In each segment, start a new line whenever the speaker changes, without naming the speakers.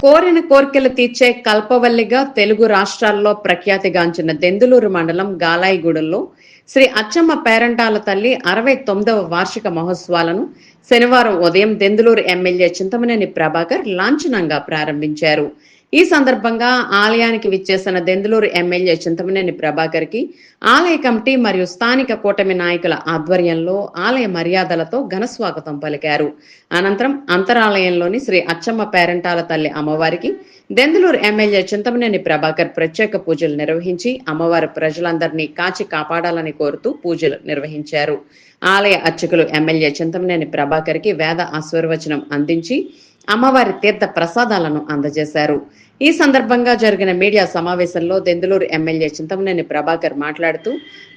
కోరిన కోర్కెలు తీర్చే కల్పవల్లిగా తెలుగు రాష్ట్రాల్లో ప్రఖ్యాతిగాంచిన దెందులూరు మండలం గాలాయిగూడెంలో శ్రీ అచ్చమ్మ పేరంటాల తల్లి అరవై తొమ్మిదవ వార్షిక మహోత్సవాలను శనివారం ఉదయం దెందులూరు ఎమ్మెల్యే చింతమనేని ప్రభాకర్ లాంఛనంగా ప్రారంభించారు. ఈ సందర్భంగా ఆలయానికి విచ్చేసిన దెందులూరు ఎమ్మెల్యే చింతమనేని ప్రభాకర్కి ఆలయ కమిటీ మరియు స్థానిక కూటమి నాయకుల ఆధ్వర్యంలో ఆలయ మర్యాదలతో ఘన స్వాగతం పలికారు. అనంతరం అంతరాలయంలోని శ్రీ అచ్చమ్మ పేరంటాల తల్లి అమ్మవారికి దెందులూరు ఎమ్మెల్యే చింతమనేని ప్రభాకర్ ప్రత్యేక పూజలు నిర్వహించి అమ్మవారి ప్రజలందరినీ కాచి కాపాడాలని కోరుతూ పూజలు నిర్వహించారు. ఆలయ అర్చకులు ఎమ్మెల్యే చింతమనేని ప్రభాకర్కి వేద ఆశీర్వచనం అందించి అమ్మవారి తీర్థ ప్రసాదాలను అందజేశారు. ఈ సందర్భంగా జరిగిన మీడియా సమావేశంలో దెందులూరు ఎమ్మెల్యే చింతమనేని ప్రభాకర్ మాట్లాడుతూ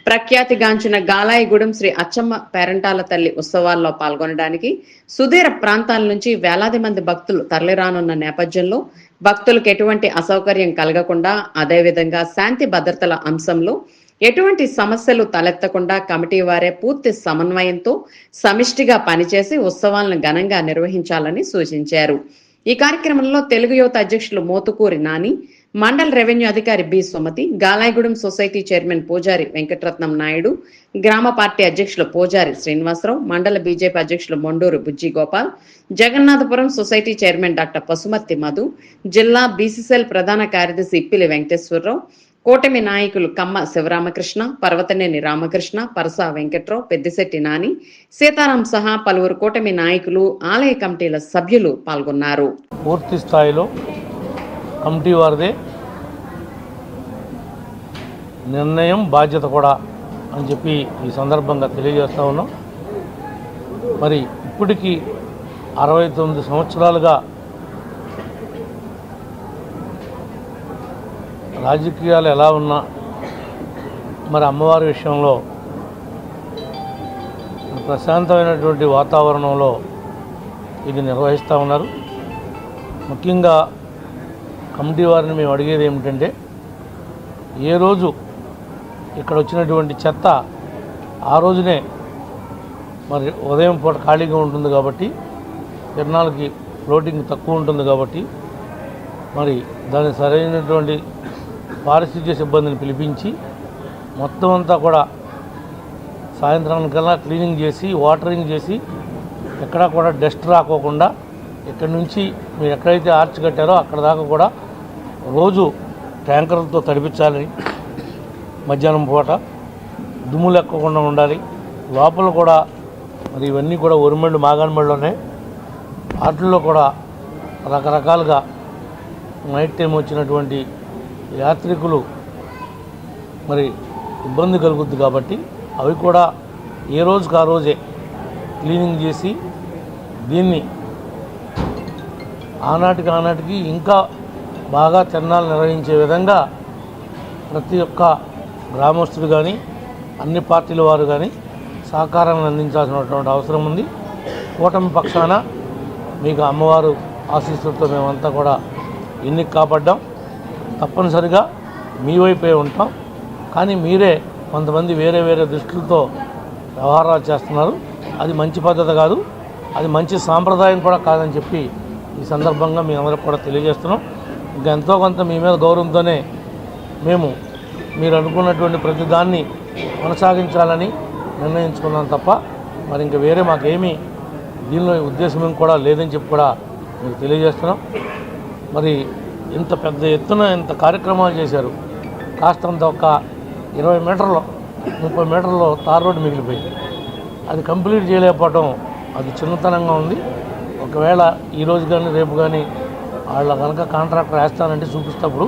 ప్రఖ్యాతిగాంచిన గాలాయిగూడెం శ్రీ అచ్చమ్మ పేరంటాల తల్లి ఉత్సవాల్లో పాల్గొనడానికి సుదీర ప్రాంతాల నుంచి వేలాది మంది భక్తులు తరలిరానున్న నేపథ్యంలో భక్తులకు ఎటువంటి అసౌకర్యం కలగకుండా అదేవిధంగా శాంతి భద్రతల అంశంలో ఎటువంటి సమస్యలు తలెత్తకుండా కమిటీ వారే పూర్తి సమన్వయంతో సమిష్టిగా పనిచేసి ఉత్సవాలను ఘనంగా నిర్వహించాలని సూచించారు. ఈ కార్యక్రమంలో తెలుగు యువత అధ్యక్షులు మోతుకూరి నాని మండల రెవెన్యూ అధికారి B Sumathi Galayagudem society chairman Pujari Venkataratnam Naidu గ్రామ పార్టీ అధ్యక్షులు పూజారి శ్రీనివాసరావు మండల బీజేపీ అధ్యక్షులు Monduru Bujji Gopal Jagannathapuram society chairman doctor Pasumarthi Madhu జిల్లా బీసీసీఎల్ ప్రధాన కార్యదర్శి ఇప్పిలి వెంకటేశ్వరరావు కూటమి నాయకులు కమ్మ శివరామకృష్ణ పర్వతనేని రామకృష్ణ పరసా వెంకట్రావు పెద్దిశెట్టి నాని సీతారాం సహా పలువురు కూటమి నాయకులు ఆలయ కమిటీల సభ్యులు పాల్గొన్నారు.
పూర్తి స్థాయిలో కమిటీ వారిదే. నిర్ణయం బాధ్యత కూడా అని చెప్పి ఈ సందర్భంగా తెలియజేస్తా ఉన్నాం. మరి ఇప్పటికీ అరవై తొమ్మిది సంవత్సరాలుగా రాజకీయాలు ఎలా ఉన్నా మరి అమ్మవారి విషయంలో ప్రశాంతమైనటువంటి వాతావరణంలో ఇది నిర్వహిస్తూ ఉన్నారు. ముఖ్యంగా కమిటీ వారిని మేము అడిగేది ఏమిటంటే ఏ రోజు ఇక్కడ వచ్చినటువంటి చెత్త ఆ రోజునే మరి ఉదయం పూట ఖాళీగా ఉంటుంది కాబట్టి తిరణాలకి ఫ్లోటింగ్ తక్కువ ఉంటుంది కాబట్టి మరి దాన్ని సరైనటువంటి పారిశుద్ధ్య సిబ్బందిని పిలిపించి మొత్తం అంతా కూడా సాయంత్రానికల్లా క్లీనింగ్ చేసి వాటరింగ్ చేసి ఎక్కడా కూడా డస్ట్ రాకోకుండా ఇక్కడ నుంచి మీరు ఎక్కడైతే ఆర్చ్ కట్టారో అక్కడ దాకా కూడా రోజు ట్యాంకర్లతో తడిపించాలని మధ్యాహ్నం పూట దుమ్ము లెక్కకుండా ఉండాలి. లోపల కూడా మరి ఇవన్నీ కూడా ఉరిమెళ్ళు ఉన్నాయి. వాటిల్లో కూడా రకరకాలుగా నైట్ టైం వచ్చినటువంటి యాత్రికులు మరి ఇబ్బంది కలుగుద్ది కాబట్టి అవి కూడా ఏ రోజుకి ఆ రోజే క్లీనింగ్ చేసి దీన్ని ఆనాటికి ఆనాటికి ఇంకా బాగా తిరణాలు నిర్వహించే విధంగా ప్రతి ఒక్క గ్రామస్తుడు కానీ అన్ని పార్టీల వారు కానీ సహకారాన్ని అందించాల్సినటువంటి అవసరం ఉంది. కూటమి పక్షాన మీకు అమ్మవారు ఆశీస్సులతో మేమంతా కూడా ఎన్నిక కాపాడ్డాం. తప్పనిసరిగా మీ వైపే ఉంటాం. కానీ మీరే కొంతమంది వేరే వేరే దృష్టిలతో వ్యవహారాలు చేస్తున్నారు. అది మంచి పద్ధతి కాదు. అది మంచి సాంప్రదాయం కూడా కాదని చెప్పి ఈ సందర్భంగా మీ అందరికి కూడా తెలియజేస్తున్నాం. ఇంకా ఎంతో కొంత మీ మీద గౌరవంతోనే మేము మీరు అనుకున్నటువంటి ప్రతి దాన్ని కొనసాగించాలని నిర్ణయించుకున్నాం తప్ప మరి ఇంకా వేరే మాకేమీ దీనిలో ఉద్దేశం కూడా లేదని చెప్పి కూడా మీకు తెలియజేస్తున్నాం. మరి ఇంత పెద్ద ఎత్తున ఇంత కార్యక్రమాలు చేశారు. కాస్తంత ఒక ఇరవై మీటర్లు ముప్పై మీటర్లో తార్ రోడ్డు మిగిలిపోయింది. అది కంప్లీట్ చేయలేకపోవడం అది చిన్నతనంగా ఉంది. ఒకవేళ ఈరోజు కానీ రేపు కానీ వాళ్ళ కనుక కాంట్రాక్టర్ వేస్తానంటే చూపిస్తప్పుడు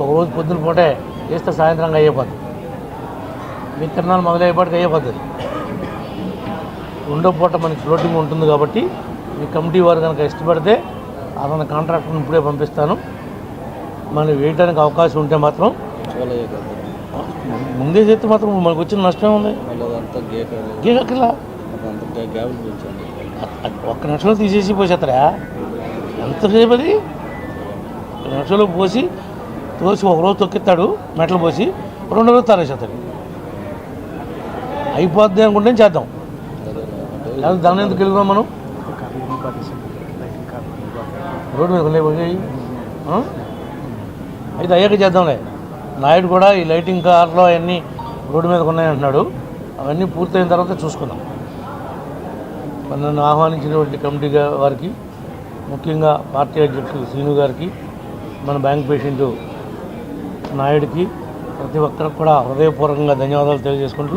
ఒక రోజు పొద్దున పూటే వేస్తే సాయంత్రంగా అయ్యేపోద్ది. మీ తిరణాలు మొదలయ్యేపాటికి అయ్యేపోతుంది రెండో పూట మనకి ఫ్లోటింగ్ ఉంటుంది కాబట్టి మీ కమిటీ వారు కనుక ఇష్టపడితే అతని కాంట్రాక్టర్ని ఇప్పుడే పంపిస్తాను. మనం వేయడానికి అవకాశం ఉంటే మాత్రం ముందే చేస్తే మాత్రం మనకు వచ్చిన నష్టం ఉంది గీకలా ఒక్క నిమిషంలో తీసేసి పోసేస్తారా? ఎంతసేపు అది? నిమిషంలో పోసి తోసి ఒక రోజు తొక్కిస్తాడు మెటలు పోసి రెండో రోజు తారేసేస్తాడు. అయిపోద్ది అనుకుంటే చేద్దాం? దాన్ని ఎందుకు వెళ్ళినాం మనం? రోడ్డు మీద ఉన్నాయి పోయి అయితే అయ్యాక చేద్దాంలే. నాయుడు కూడా ఈ లైటింగ్ కార్లో అవన్నీ రోడ్డు మీద ఉన్నాయి అంటున్నాడు. అవన్నీ పూర్తయిన తర్వాత చూసుకుందాం. నన్ను ఆహ్వానించినటువంటి కమిటీ వారికి ముఖ్యంగా పార్టీ అధ్యక్షుడు శ్రీను గారికి మన బ్యాంక్ పేషెంట్ నాయుడికి ప్రతి ఒక్కరికి కూడా హృదయపూర్వకంగా ధన్యవాదాలు తెలియజేసుకుంటూ